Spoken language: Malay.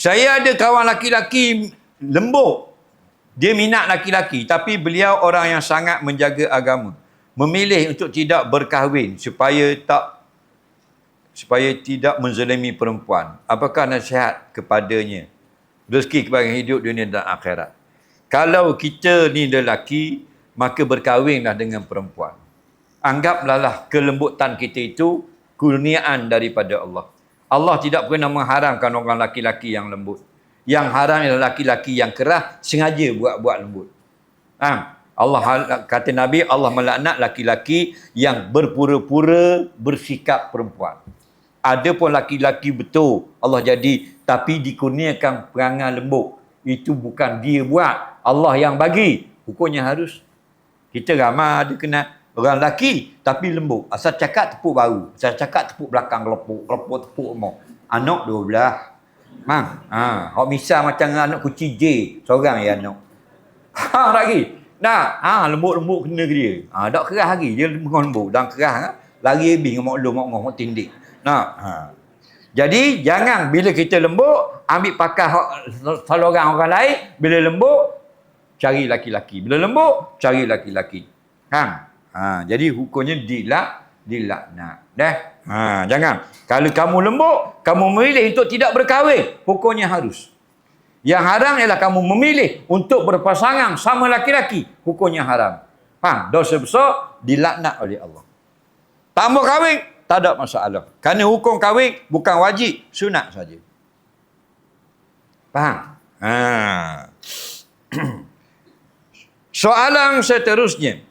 Saya ada kawan laki-laki lembut. Dia minat laki-laki tapi beliau orang yang sangat menjaga agama. Memilih untuk tidak berkahwin supaya tak supaya tidak menzalimi perempuan. Apakah nasihat kepadanya? Rezeki kebahagiaan hidup dunia dan akhirat. Kalau kita ni lelaki, maka berkahwinlah dengan perempuan. Anggaplah lah kelembutan kita itu kurniaan daripada Allah. Allah tidak pernah mengharamkan orang laki-laki yang lembut. Yang haram ialah laki-laki yang kerah sengaja buat-buat lembut. Ha? Allah kata Nabi Allah melaknat laki-laki yang berpura-pura bersikap perempuan. Ada pun laki-laki betul Allah jadi tapi dikurniakan perangai lembut. Itu bukan dia buat, Allah yang bagi. Hukumnya harus. Kita ramai ada kena orang lelaki tapi lembut. Asal cakap tepuk baru, asal cakap tepuk belakang kelepuk, kelepuk tepuk mau. Anak dua belah. Mang, ha, hok misal macam anak kucing J, seorang ya anak. Ha lagi. Nah, ha lembut-lembut kena ke dia. Ha dak kerah lagi, dia lembut dan kerah ha? lari habis mak lu mak ngomong tindik. Nah, ha. Jadi jangan bila kita lembut ambil pakar tolong orang lain, bila lembut cari laki-laki. Bila lembut cari laki-laki. Ha. Ha, jadi hukumnya dilak dilaknat. Dah. Ha, jangan. Kalau kamu lembut, kamu memilih untuk tidak berkahwin, hukumnya harus. Yang haram ialah kamu memilih untuk berpasangan sama laki-laki, hukumnya haram. Ha, dosa besar dilaknat oleh Allah. Tak mau kahwin, tak ada masalah. Kerana hukum kahwin bukan wajib, sunat saja. Faham? Ha. Soalan seterusnya.